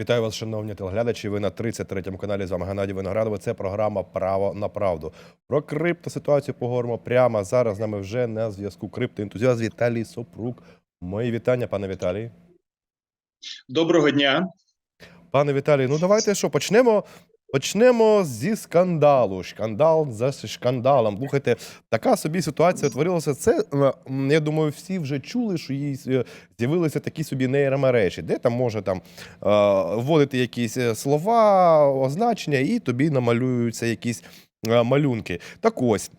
Вітаю вас, шановні телеглядачі. Ви на 33-му каналі. З вами Геннадій Виноградов. Це програма Право на правду. Про криптоситуацію поговоримо прямо зараз. З нами вже на зв'язку криптоентузіаст Віталій Сопрук. Мої вітання, пане Віталій. Доброго дня. Пане Віталій, ну давайте що почнемо. Почнемо зі скандалу. Скандал за скандалом. Слухайте, така собі ситуація утворилася. Це е, я думаю, всі вже чули, що їй е, з'явилися такі собі нейромережі, де там може там е, вводити якісь слова, означення, і тобі намалюються якісь. Малюнки. Так ось,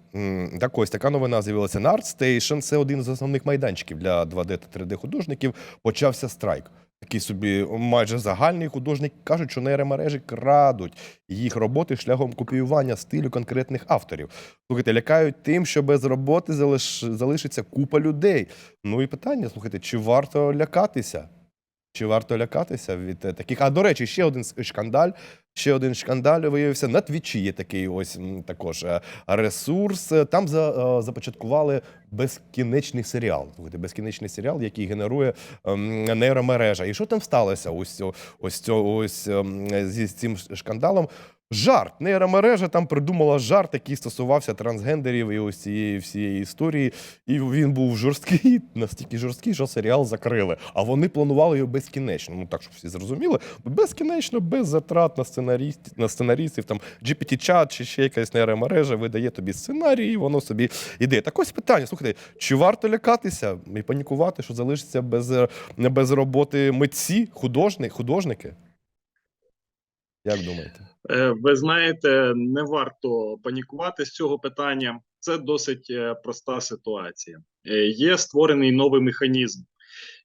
так ось така новина з'явилася на ArtStation. Це один з основних майданчиків для 2D та 3D художників. Почався страйк. Такий собі майже загальний художник кажуть, що нейромережі крадуть їх роботи шляхом копіювання стилю конкретних авторів. Слухайте, лякають тим, що без роботи залиш... залишиться купа людей. Ну і питання: слухайте, чи варто лякатися? Чи варто лякатися від е, таких? А до речі, ще один шкандаль. Ще один шкандаль виявився на Твічі. Є такий ось також е, ресурс. Там за, е, започаткували безкінечний серіал. Безкінечний серіал, який генерує ем, нейромережа. І що там сталося? Ось ось ось ось ем, зі цим шкандалом. Жарт, нейромережа там придумала жарт, який стосувався трансгендерів і ось цієї всієї історії. І він був жорсткий, настільки жорсткий, що серіал закрили. А вони планували його безкінечно. Ну так, щоб всі зрозуміли, безкінечно, без затрат на сценаріст, на сценаристів, там GPT-чат чи ще якась нейромережа видає тобі сценарій, і воно собі іде. Так ось питання: слухайте, чи варто лякатися і панікувати, що залишиться без, без роботи митці, художник, художники? Як думаєте? Е, Ви знаєте, не варто панікувати з цього питання. Це досить е, проста ситуація. Е, Є створений новий механізм,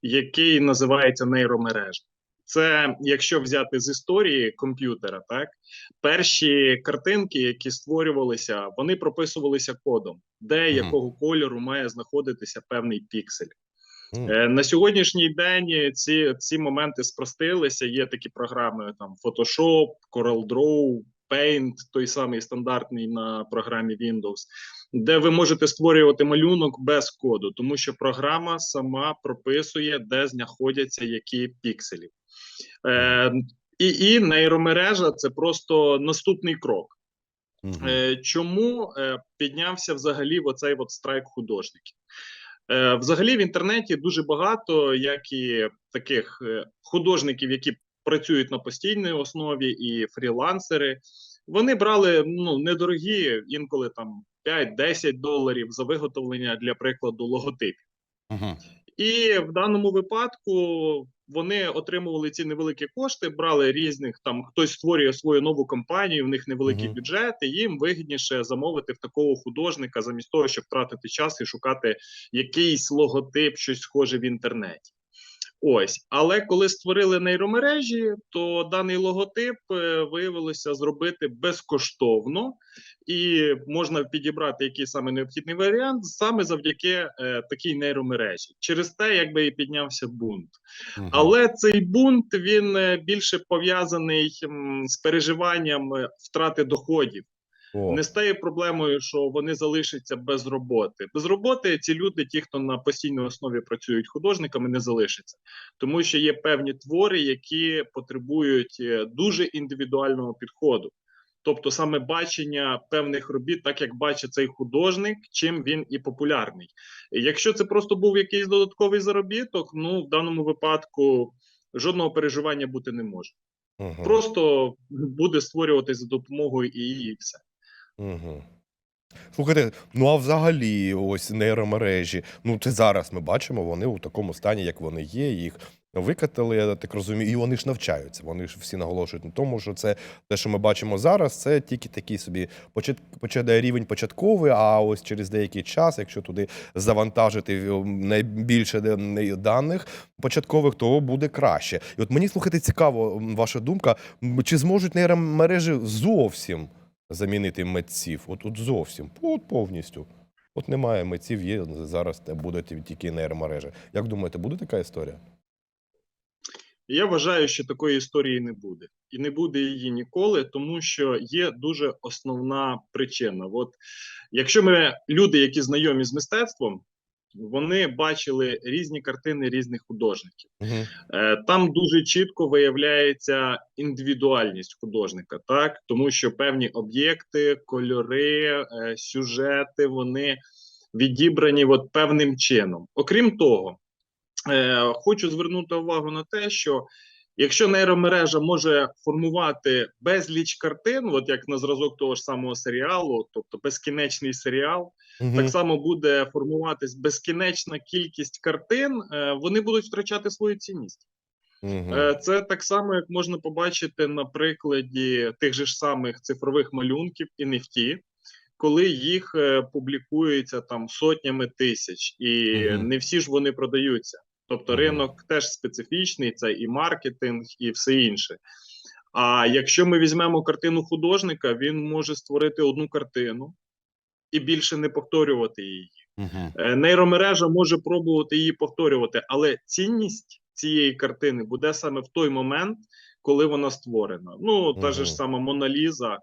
який називається нейромережа. Це якщо взяти з історії комп'ютера, так перші картинки, які створювалися, вони прописувалися кодом, де якого кольору має знаходитися певний піксель. Е, На сьогоднішній день ці, ці моменти спростилися. Є такі програми: там Photoshop, CorelDRAW, Paint, той самий стандартний на програмі Windows, де ви можете створювати малюнок без коду, тому що програма сама прописує, де знаходяться які пікселі. Е, і, і нейромережа це просто наступний крок. Мгм. Е, Чому е, піднявся взагалі оцей от страйк художників? Е, Взагалі в інтернеті дуже багато, як і таких е, художників, які працюють на постійній основі, і фрілансери. Вони брали ну недорогі, інколи там 5-10 доларів за виготовлення для прикладу логотипів. Мгм. І в даному випадку вони отримували ці невеликі кошти, брали різних там хтось створює свою нову компанію, в них невеликий Мгм. бюджет, і їм вигідніше замовити в такого художника, замість того, щоб тратити час і шукати якийсь логотип, щось схоже в інтернеті. Ось, але коли створили нейромережі, то даний логотип е, виявилося зробити безкоштовно, і можна підібрати який саме необхідний варіант саме завдяки е, такій нейромережі. Через те, якби і піднявся бунт. Мгм. Але цей бунт він е, більше пов'язаний з переживанням е, втрати доходів. О. Не стає проблемою, що вони залишаться без роботи. Без роботи ці люди, ті, хто на постійній основі працюють художниками, не залишаться, тому що є певні твори, які потребують е, дуже індивідуального підходу. Тобто саме бачення певних робіт, так як бачить цей художник, чим він і популярний. Якщо це просто був якийсь додатковий заробіток, ну в даному випадку жодного переживання бути не може. Мгм. Просто буде створюватись за допомогою і і все. Угу. Слухайте, ну а взагалі, ось нейромережі. Ну, це зараз ми бачимо, вони у такому стані, як вони є. Їх викатали, я так розумію, і вони ж навчаються. Вони ж всі наголошують на тому, що це те, що ми бачимо зараз, це тільки такий собі почат, почат, рівень початковий. А ось через деякий час, якщо туди завантажити е, найбільше даних початкових, то буде краще. І от мені слухайте, цікаво, ваша думка, чи зможуть нейромережі зовсім замінити митців. От, от зовсім, от повністю. От немає митців, є зараз буде тільки нейромережі. Як думаєте, буде така історія? Я вважаю, що такої історії не буде, і не буде її ніколи, тому що є дуже основна причина. От якщо ми люди, які знайомі з мистецтвом, вони бачили різні картини різних художників. Е, Там дуже чітко виявляється індивідуальність художника, так тому що певні об'єкти, кольори, е, сюжети вони відібрані от певним чином. Окрім того, е, хочу звернути увагу на те, що якщо нейромережа може формувати безліч картин, от як на зразок того ж самого серіалу, тобто безкінечний серіал, Мгм. так само буде формуватись безкінечна кількість картин, е, вони будуть втрачати свою цінність. Е, Це так само, як можна побачити на прикладі тих же ж самих цифрових малюнків і NFT, коли їх е, публікується там сотнями тисяч, і Мгм. не всі ж вони продаються. Тобто ринок теж специфічний, це і маркетинг, і все інше. А якщо ми візьмемо картину художника, він може створити одну картину і більше не повторювати її. Е, Нейромережа може пробувати її повторювати, але цінність цієї картини буде саме в той момент, коли вона створена. Ну, та же ж сама Мона Ліза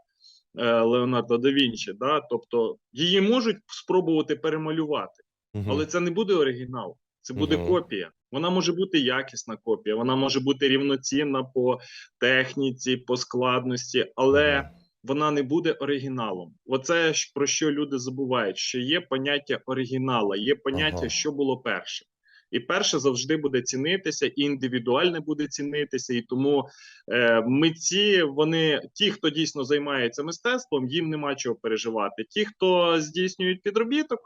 е, Леонардо да Вінчі, да? тобто її можуть спробувати перемалювати, Мгм. але це не буде оригінал, це буде угу. копія. Вона може бути якісна копія, вона може бути рівноцінна по техніці, по складності, але угу. вона не буде оригіналом. Оце про що люди забувають: що є поняття оригінала, є поняття, угу. що було перше. І перше завжди буде цінитися, і індивідуальне буде цінитися. І тому е, митці, вони ті, хто дійсно займається мистецтвом, їм нема чого переживати. Ті, хто здійснюють підробіток,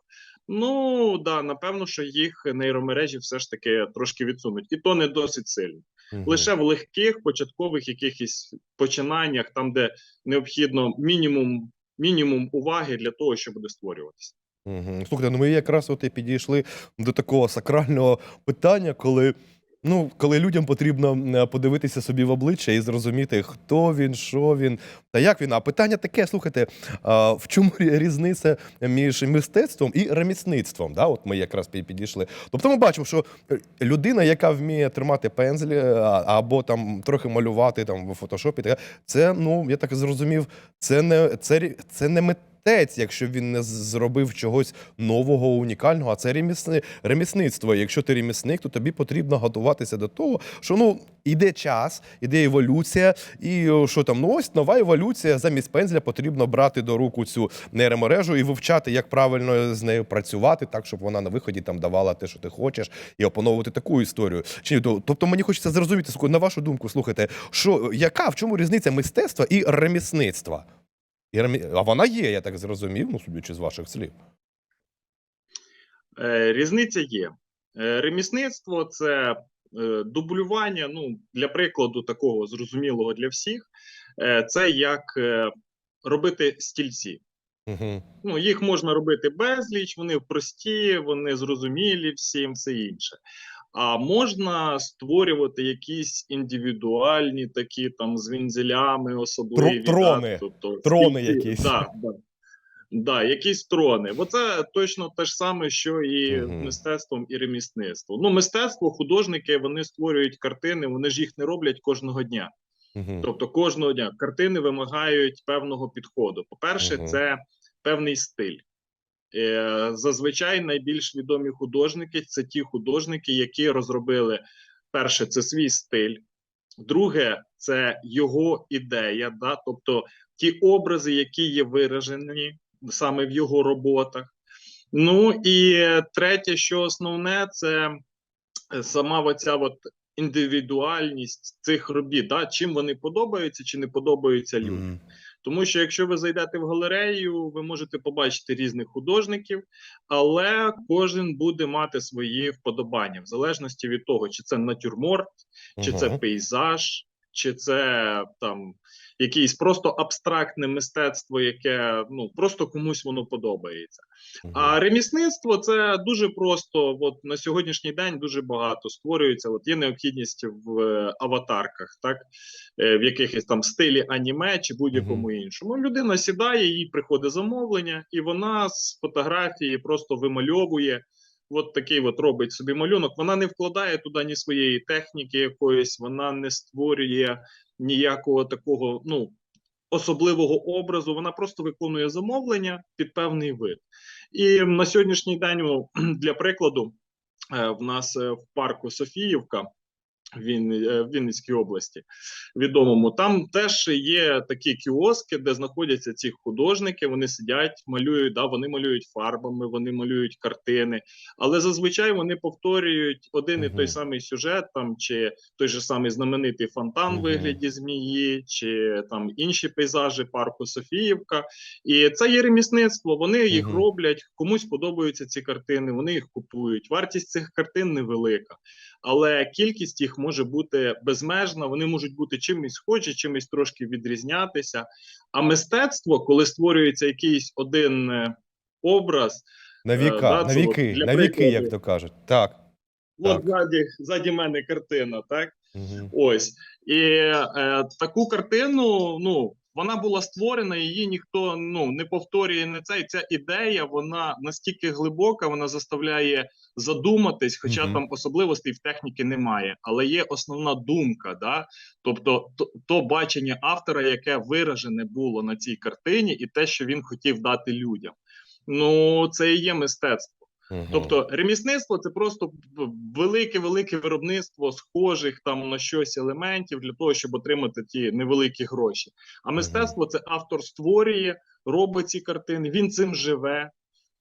ну да, напевно, що їх нейромережі все ж таки трошки відсунуть, і то не досить сильно Мгм. лише в легких початкових якихось починаннях, там де необхідно мінімум, мінімум уваги для того, щоб буде створюватися. Мгм. Слухайте, ну ми якраз от і підійшли до такого сакрального питання, коли. Ну, коли людям потрібно е, подивитися собі в обличчя і зрозуміти, хто він, що він та як він. А питання таке: слухайте, а в чому різниця між мистецтвом і ремісництвом? Да? От ми якраз пі- підійшли. Тобто ми бачимо, що е, людина, яка вміє тримати пензлі е, або там трохи малювати там в фотошопі, це ну я так зрозумів, це не це, це не митець, якщо він не зробив чогось нового, унікального, а це ремісни, ремісництво. Якщо ти ремісник, то тобі потрібно готуватися до того, що ну іде час, іде еволюція, і що там ну ось нова еволюція. Замість пензля потрібно брати до руку цю нейромережу і вивчати, як правильно з нею працювати, так щоб вона на виході там давала те, що ти хочеш, і опановувати таку історію. Чи ні? То- тобто мені хочеться зрозуміти на вашу думку, слухайте, що яка в чому різниця мистецтва і ремісництва? А вона є, я так зрозумів, ну судячи з ваших слів. Е, різниця є. Е, ремісництво це е, дублювання. Ну, для прикладу, такого зрозумілого для всіх, це як робити стільці. Угу. Ну, їх можна робити безліч, вони прості, вони зрозумілі всім, все інше. А можна створювати якісь індивідуальні такі там з вензелями особливі. трони. Да, тобто, Трони стільки- якісь. Да, да. Да, якісь трони. Бо це точно те ж саме, що і з мистецтвом і ремісництвом. Ну, мистецтво, художники вони створюють картини, вони ж їх не роблять кожного дня. Угу. Тобто кожного дня картини вимагають певного підходу. По-перше, Мгм. це певний стиль. Е, Зазвичай найбільш відомі художники це ті художники, які розробили перше, це свій стиль. Друге, це його ідея, да? тобто ті образи, які є виражені саме в його роботах. Ну і третє, що основне, це сама оця от індивідуальність цих робіт, да? чим вони подобаються чи не подобаються людям. Тому що якщо ви зайдете в галерею, ви можете побачити різних художників, але кожен буде мати свої вподобання в залежності від того, чи це натюрморт, чи це пейзаж, чи це там якесь просто абстрактне мистецтво, яке ну просто комусь воно подобається. А ремісництво це дуже просто. От на сьогоднішній день дуже багато створюється. От є необхідність в е, аватарках, так е, в якихось там стилі аніме чи будь-якому іншому. Людина сідає, їй приходить замовлення, і вона з фотографії просто вимальовує. От такий от робить собі малюнок. Вона не вкладає туди ні своєї техніки якоїсь, вона не створює ніякого такого, ну особливого образу. Вона просто виконує замовлення під певний вид. І на сьогоднішній день, для прикладу, е, в нас е, в парку Софіївка. Е, в Вінницькій області відомому. Там теж є такі кіоски, де знаходяться ці художники. Вони сидять, малюють. Да, вони малюють фарбами, вони малюють картини, але зазвичай вони повторюють один і той самий сюжет, там чи той же самий знаменитий фонтан в вигляді змії, чи там інші пейзажі парку Софіївка. І це є ремісництво. Вони їх роблять. Комусь подобаються ці картини. Вони їх купують. Вартість цих картин невелика, але кількість їх може бути безмежна. Вони можуть бути чимось схожі, чимось трошки відрізнятися. А мистецтво, коли створюється якийсь один е, образ, На Е, віка, да, на віки, на віки, прикладу. як то кажуть. Так. от Так. ззаді, ззаді мене картина, так? Мгм. Ось і е, таку картину, ну вона була створена, її ніхто ну не повторює не це. І ця ідея вона настільки глибока, вона заставляє задуматись, хоча Мгм. там особливостей в техніці немає, але є основна думка, да тобто то, то бачення автора, яке виражене було на цій картині, і те, що він хотів дати людям. Ну це і є мистецтво. Мгм. Тобто ремісництво це просто велике велике виробництво схожих там на щось елементів для того, щоб отримати ті невеликі гроші. А мистецтво це автор створює, робить ці картини. Він цим живе.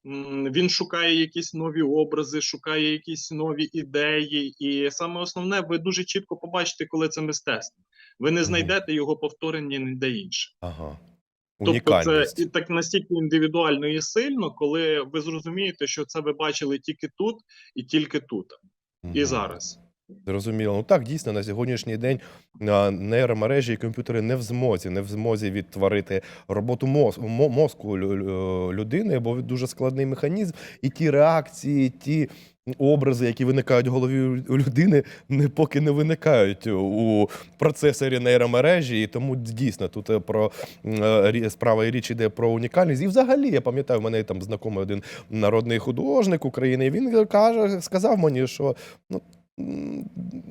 Він шукає якісь нові образи, шукає якісь нові ідеї, і саме основне, ви дуже чітко побачите, коли це мистецтво. Ви не знайдете його повторення ніде інше. Ага. Тобто, це і так настільки індивідуально і сильно, коли ви зрозумієте, що це ви бачили тільки тут і тільки тут, і зараз. Зрозуміло. Ну так, дійсно, на сьогоднішній день нейромережі і комп'ютери не в змозі, не в змозі відтворити роботу моз, мо- мозку лю- лю- людини, бо дуже складний механізм, і ті реакції, ті образи, які виникають в голові у людини, не поки не виникають у процесорі нейромережі. І тому дійсно тут е, про е, справа і річ іде про унікальність. І взагалі я пам'ятаю, мене там знайомий один народний художник України. Він каже, сказав мені, що ну.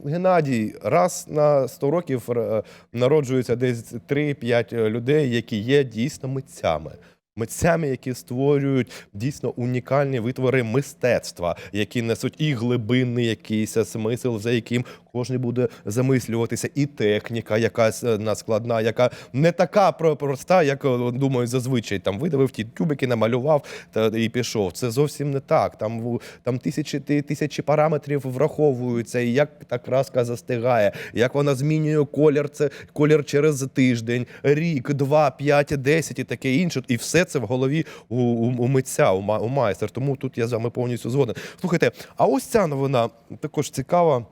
Геннадій, раз на 100 років е, народжується десь 3-5 людей, які є дійсно митцями. Митцями, які створюють дійсно унікальні витвори мистецтва, які несуть і глибинний якийсь смисл, за яким кожен буде замислюватися, і техніка, якась е, наскладна, яка не така проста, як е, думаю, зазвичай там видавив ті тюбики, намалював та і пішов. Це зовсім не так. Там там тисячі тисячі параметрів враховуються, і як та краска застигає, як вона змінює колір, це колір через тиждень, рік, два, п'ять, десять і таке інше. І все це в голові у, у, у митця, у, у майстер. Тому тут я з вами повністю згоден. Слухайте, а ось ця новина також цікава.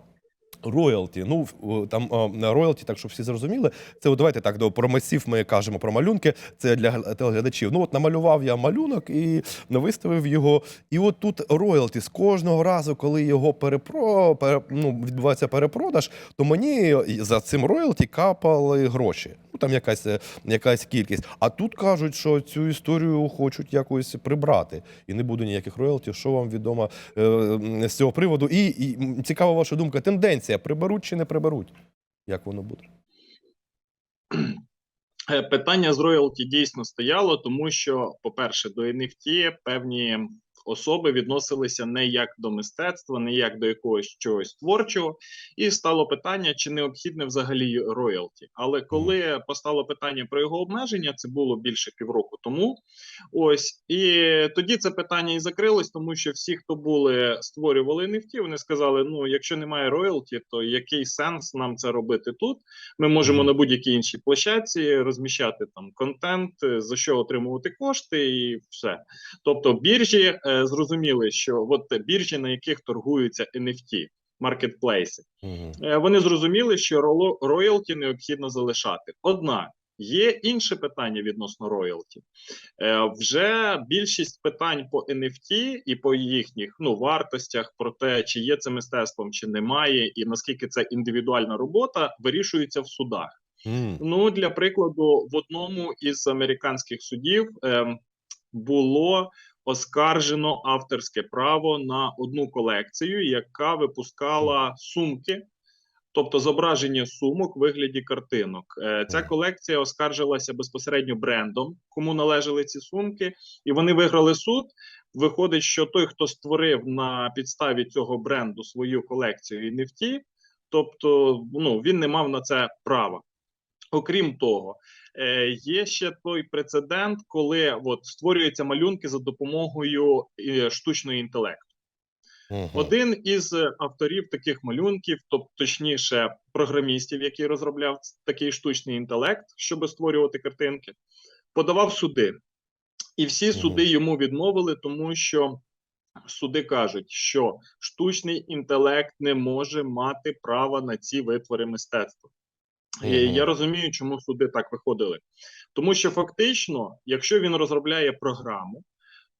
Роялті, ну там роялті, так щоб всі зрозуміли. Це от давайте так до про митців ми кажемо про малюнки. Це для гл- телеглядачів. Ну от намалював я малюнок і виставив його. І от тут роялті з кожного разу, коли його перепро пере, ну, відбувається перепродаж, то мені за цим роялті капали гроші. Там якась е, якась кількість. А тут кажуть, що цю історію хочуть якось прибрати, і не буде ніяких роялті. Що вам відомо е, з цього приводу? І, і цікава ваша думка. Тенденція приберуть чи не приберуть? Як воно буде? Е, Питання з роялті дійсно стояло, тому що, по-перше, до NFT певні особи відносилися не як до мистецтва, не як до якогось чогось творчого, і стало питання, чи необхідне взагалі роялті. Але коли постало питання про його обмеження, це було більше півроку тому. Ось і тоді це питання і закрилось, тому що всі, хто були створювали NFT, вони сказали: ну, якщо немає роялті, то який сенс нам це робити тут? Ми можемо на будь-якій іншій площадці розміщати там контент, за що отримувати кошти, і все. Тобто, біржі е, зрозуміли, що от біржі, на яких торгуються NFT, маркетплейси, Угу. е, вони зрозуміли, що роялті необхідно залишати. Однак є інше питання відносно роялті. Е, Вже більшість питань по NFT і по їхніх ну вартостях про те, чи є це мистецтвом, чи немає, і наскільки це індивідуальна робота, вирішується в судах. Ну для прикладу, в одному із американських судів ем, було оскаржено авторське право на одну колекцію, яка випускала сумки. тобто зображення сумок в вигляді картинок. Е, Ця колекція оскаржилася безпосередньо брендом, кому належали ці сумки, і вони виграли суд. Виходить, що той, хто створив на підставі цього бренду свою колекцію NFT, тобто ну, він не мав на це права. Окрім того, е, є ще той прецедент, коли от, створюються малюнки за допомогою е, штучного інтелекту. Мгм. Один із е, авторів таких малюнків, тобто точніше, програмістів, який розробляв такий штучний інтелект, щоб створювати картинки, подавав суди. І всі Мгм. суди йому відмовили, тому що суди кажуть, що штучний інтелект не може мати права на ці витвори мистецтва. І Мгм. Я розумію, чому суди так виходили. Тому що фактично, якщо він розробляє програму,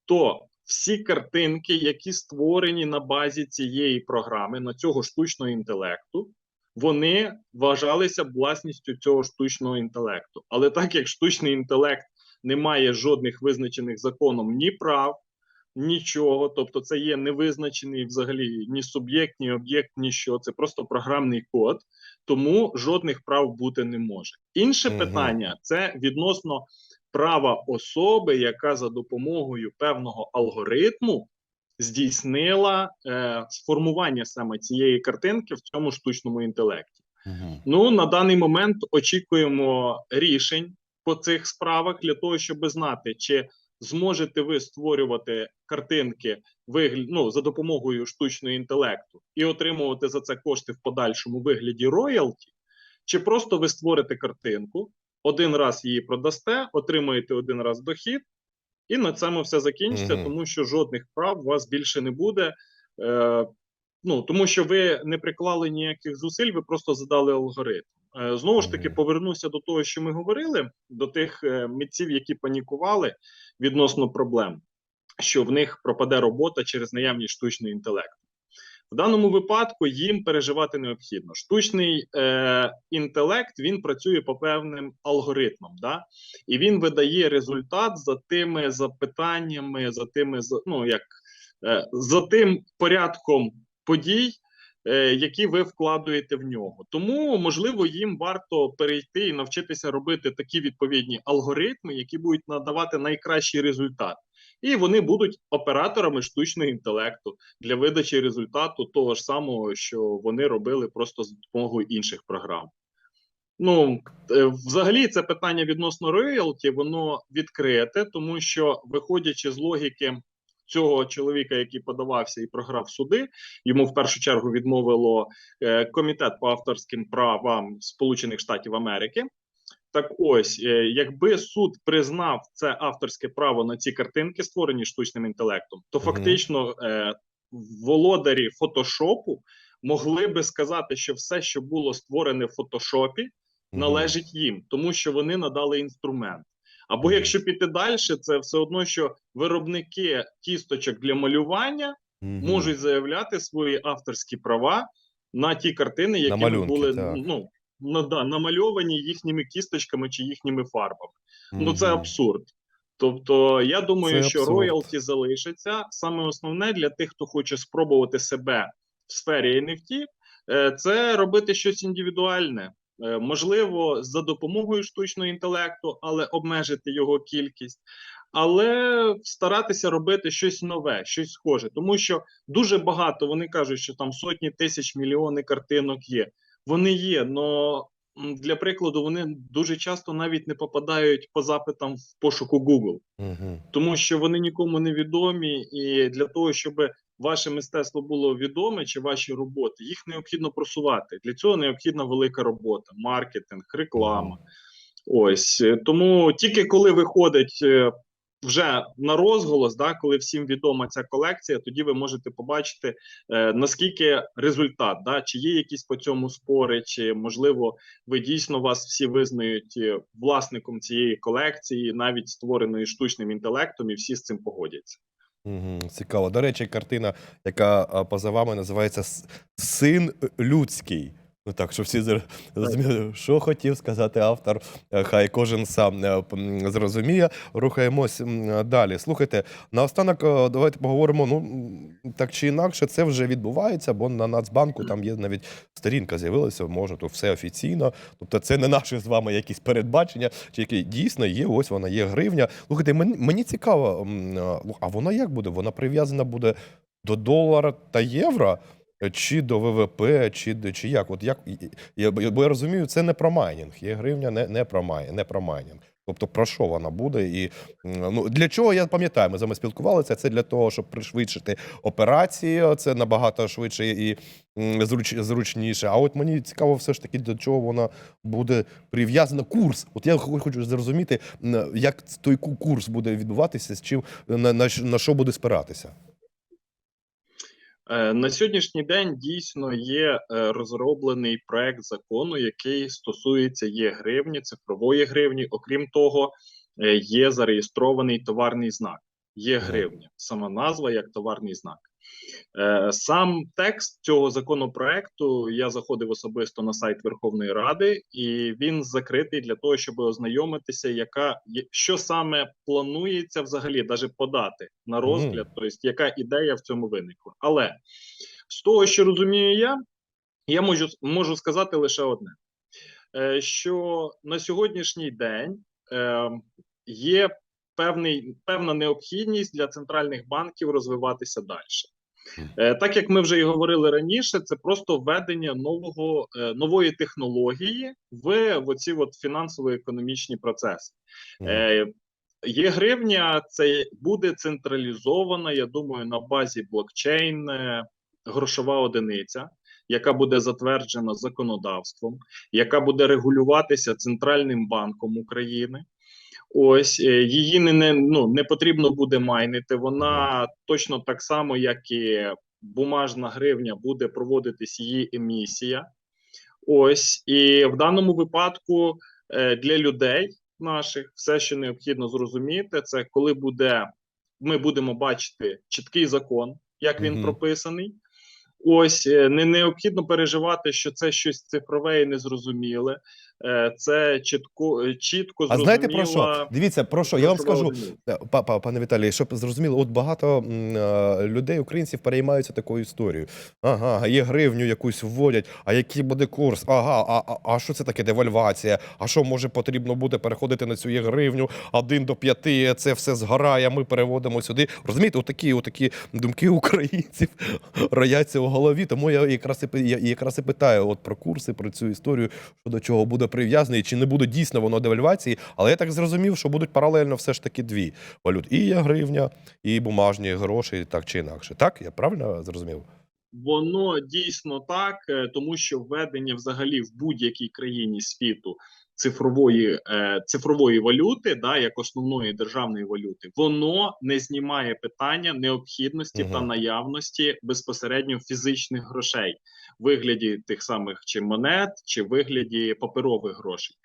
то всі картинки, які створені на базі цієї програми, на цього штучного інтелекту, вони вважалися власністю цього штучного інтелекту. Але так як штучний інтелект не має жодних визначених законом ні прав, нічого, тобто це є невизначений взагалі ні суб'єкт, ні об'єкт, ніщо. Це просто програмний код, тому жодних прав бути не може. Інше Мгм. питання це відносно права особи, яка за допомогою певного алгоритму здійснила е, сформування саме цієї картинки в цьому штучному інтелекті. Мгм. Ну на даний момент очікуємо рішень по цих справах для того, щоб знати, чи зможете ви створювати картинки вигля... ну, за допомогою штучного інтелекту і отримувати за це кошти в подальшому вигляді роялті, чи просто ви створите картинку, один раз її продасте, отримаєте один раз дохід, і на цьому все закінчиться, Мгм. тому що жодних прав у вас більше не буде. Е, ну тому що ви не приклали ніяких зусиль, ви просто задали алгоритм. Е, знову ж таки, повернуся до того, що ми говорили, до тих е, митців, які панікували відносно проблем, що в них пропаде робота через наявність штучного інтелекту. В даному випадку їм переживати необхідно. Штучний е, інтелект він працює по певним алгоритмам, да? і він видає результат за тими запитаннями, за тими ну, як, е, за тим порядком подій, які ви вкладуєте в нього. Тому, можливо, їм варто перейти і навчитися робити такі відповідні алгоритми, які будуть надавати найкращий результат. І вони будуть операторами штучного інтелекту для видачі результату того ж самого, що вони робили просто з допомогою інших програм. Ну, е, взагалі, це питання відносно роялті, воно відкрите, тому що, виходячи з логіки цього чоловіка, який подавався і програв суди, йому в першу чергу відмовило е, комітет по авторським правам Сполучених Штатів Америки. Так ось, е, якби суд признав це авторське право на ці картинки, створені штучним інтелектом, то фактично е, володарі фотошопу могли би сказати, що все, що було створене в фотошопі, належить їм, тому що вони надали інструмент. Або якщо піти далі, це все одно, що виробники кісточок для малювання можуть заявляти свої авторські права на ті картини, які малюнки, були так. ну на, да, намальовані їхніми кісточками чи їхніми фарбами. Ну це абсурд. Тобто, я думаю, Це що абсурд. роялті залишиться. Саме основне для тих, хто хоче спробувати себе в сфері NFT, е, це робити щось індивідуальне. Е, Можливо, за допомогою штучного інтелекту, але обмежити його кількість, але старатися робити щось нове, щось схоже, тому що дуже багато вони кажуть, що там сотні тисяч мільйони картинок є. Вони є, але для прикладу вони дуже часто навіть не попадають по запитам в пошуку Google, Мгм. тому що вони нікому не відомі, і для того, щоб ваше мистецтво було відоме чи ваші роботи, їх необхідно просувати. Для цього необхідна велика робота, маркетинг, реклама. Ось тому тільки коли виходить е, вже на розголос, да, коли всім відома ця колекція, тоді ви можете побачити е, наскільки результат, да, чи є якісь по цьому спори, чи можливо ви дійсно вас всі визнають е, власником цієї колекції, навіть створеної штучним інтелектом, і всі з цим погодяться. Цікаво. До речі, картина, яка поза вами називається Син людський. Ну так, щоб всі зр- зрозуміли, що хотів сказати автор, е, хай кожен сам е, зрозуміє. Рухаємось далі. Слухайте, наостанок е, давайте поговоримо. Ну так чи інакше, це вже відбувається, бо на Нацбанку там є навіть сторінка з'явилася, можна то все офіційно. Тобто, це не наші з вами якісь передбачення, чи які дійсно є. Ось вона є гривня. Слухайте, мені, цікаво, а вона як буде? Вона прив'язана буде до долара та євро. Чи до ВВП, чи, чи як? От як я, бо я розумію, це не про майнінг. Є гривня не, не, про май, не про майнінг. Тобто про що вона буде? І ну, для чого я пам'ятаю, ми з вами спілкувалися. Це для того, щоб пришвидшити операції. Це набагато швидше і зруч, зручніше. А от мені цікаво, все ж таки, до чого вона буде прив'язана. Курс. От я хо- хочу зрозуміти, як той ку- курс буде відбуватися, з чим на, на, на що буде спиратися. Е, На сьогоднішній день дійсно є е, розроблений проект закону, який стосується є гривні, цифрової гривні. Окрім того, е, є зареєстрований товарний знак. Є гривня, сама назва як товарний знак. Е, Сам текст цього законопроекту я заходив особисто на сайт Верховної Ради, і він закритий для того, щоб ознайомитися, яка що саме планується взагалі, навіть подати на розгляд, тобто яка ідея в цьому виникла. Але з того, що розумію я, я можу, можу сказати лише одне: е, що на сьогоднішній день е, є певний, певна необхідність для центральних банків розвиватися далі. Е, Так як ми вже і говорили раніше, це просто введення нового е, нової технології в, в оці от фінансово-економічні процеси. Е, Є гривня, це буде централізована, я думаю, на базі блокчейн грошова одиниця, яка буде затверджена законодавством, яка буде регулюватися Центральним банком України. Ось е, її не, не, ну, не потрібно буде майнити. Вона точно так само, як і бумажна гривня, буде проводитись її емісія. Ось і в даному випадку е, для людей наших все, що необхідно зрозуміти, це коли буде ми будемо бачити чіткий закон, як він Мгм. прописаний. Ось е, не необхідно переживати, що це щось цифрове і незрозуміле. Е, Це чітко е, чітко А знаєте про що? Дивіться, про що? Я вам скажу, Е, па- па- пане Віталій, щоб зрозуміло, от багато е, людей, українців, переймаються такою історією. Ага, є гривню якусь вводять, а який буде курс? Ага, а, а, а що це таке девальвація? А що може потрібно буде переходити на цю є гривню? Один до п'яти, це все згорає, ми переводимо сюди. Розумієте, отакі, отакі думки українців рояться у голові. Тому я якраз і я якраз і питаю от про курси, про цю історію, що до чого буде прив'язаний, чи не буде дійсно воно девальвації. Але я так зрозумів, що будуть паралельно все ж таки дві валют. І гривня, і бумажні гроші, так чи інакше. Так, я правильно зрозумів? Воно дійсно так, е, тому що введення взагалі в будь-якій країні світу цифрової е, цифрової валюти, да, як основної державної валюти, воно не знімає питання необхідності Мгм. та наявності безпосередньо фізичних грошей в вигляді тих самих чи монет, чи в вигляді паперових грошей.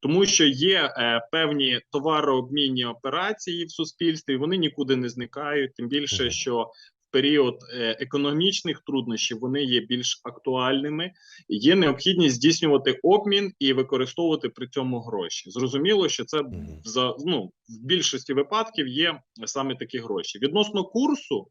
Тому що є е, певні товарообмінні операції в суспільстві, вони нікуди не зникають, тим більше, що період е, економічних труднощів вони є більш актуальними. Є необхідність здійснювати обмін і використовувати при цьому гроші. Зрозуміло, що це за ну в більшості випадків є саме такі гроші. Відносно курсу,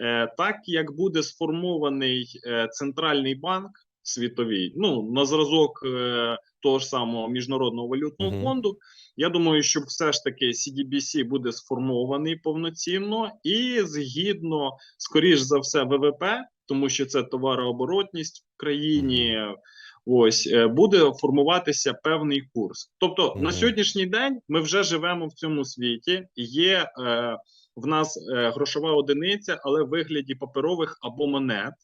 е, так як буде сформований е, центральний банк світовий, ну на зразок е, того ж самого міжнародного валютного Мгм. фонду. Я думаю, що все ж таки CDBC буде сформований повноцінно і згідно, скоріш за все, ВВП, тому що це товарооборотність в країні. Ось е, буде формуватися певний курс. Тобто Мгм. на сьогоднішній день ми вже живемо в цьому світі. Є е, в нас е, грошова одиниця, але в вигляді паперових або монет.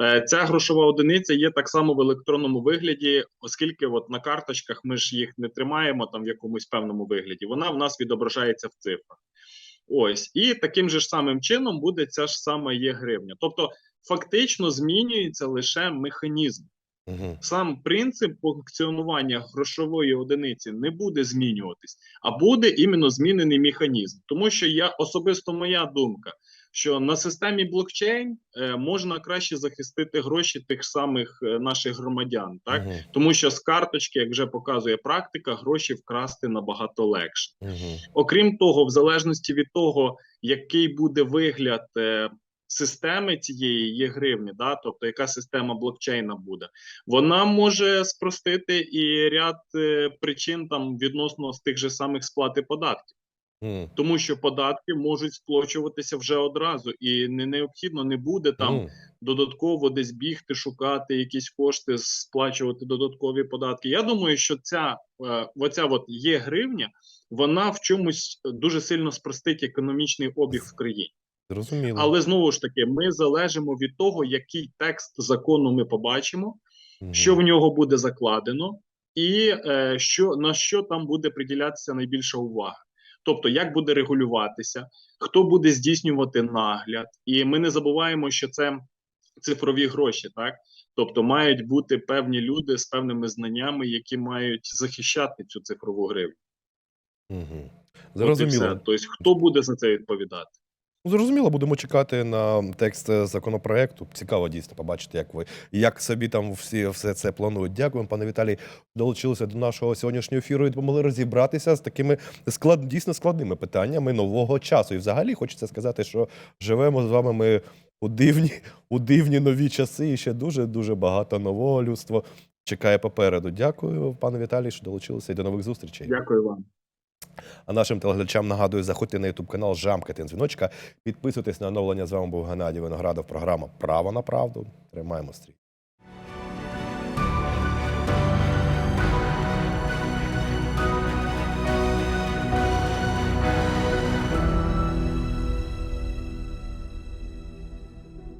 Е, Ця грошова одиниця є так само в електронному вигляді, оскільки от на карточках ми ж їх не тримаємо там в якомусь певному вигляді. Вона в нас відображається в цифрах. Ось і таким же ж самим чином буде ця ж сама є гривня. Тобто, фактично змінюється лише механізм. Сам принцип функціонування грошової одиниці не буде змінюватись, а буде іменно змінений механізм. Тому що я особисто моя думка, що на системі блокчейн е, можна краще захистити гроші тих самих е, наших громадян, так Мгм, тому що з карточки, як вже показує практика, гроші вкрасти набагато легше. мгм. Окрім того, в залежності від того, який буде вигляд е, системи цієї є гривні, да, тобто яка система блокчейна буде, вона може спростити і ряд е, причин там відносно з тих же самих сплати податків, М, тому що податки можуть сплачуватися вже одразу, і не необхідно не буде там м. додатково десь бігти, шукати якісь кошти, сплачувати додаткові податки. Я думаю, що ця е, оця от є гривня, вона в чомусь дуже сильно спростить економічний обіг в країні. Зрозуміло. Але знову ж таки, ми залежимо від того, який текст закону ми побачимо, Мгм. що в нього буде закладено, і е, що на що там буде приділятися найбільша увага. Тобто, як буде регулюватися, хто буде здійснювати нагляд, і ми не забуваємо, що це цифрові гроші, так тобто мають бути певні люди з певними знаннями, які мають захищати цю цифрову гривню. І Зрозуміло. Тобто, хто буде за це відповідати? Зрозуміло, будемо чекати на текст е, законопроекту. Цікаво дійсно побачити, як ви як собі там всі все це планують. Дякую, пане Віталій. Долучилися до нашого сьогоднішнього ефіру і допомогли розібратися з такими склад дійсно складними питаннями нового часу. І взагалі хочеться сказати, що живемо з вами ми у дивні, у дивні нові часи, і ще дуже дуже багато нового людства чекає попереду. Дякую, пане Віталій, що долучилися і до нових зустрічей. Дякую вам. А нашим телеглядачам нагадую, заходьте на ютуб канал Жамкати дзвіночка. Підписуйтесь на оновлення. З вами був Геннадій Виноградов. Програма Право на правду. Тримаємо стрій.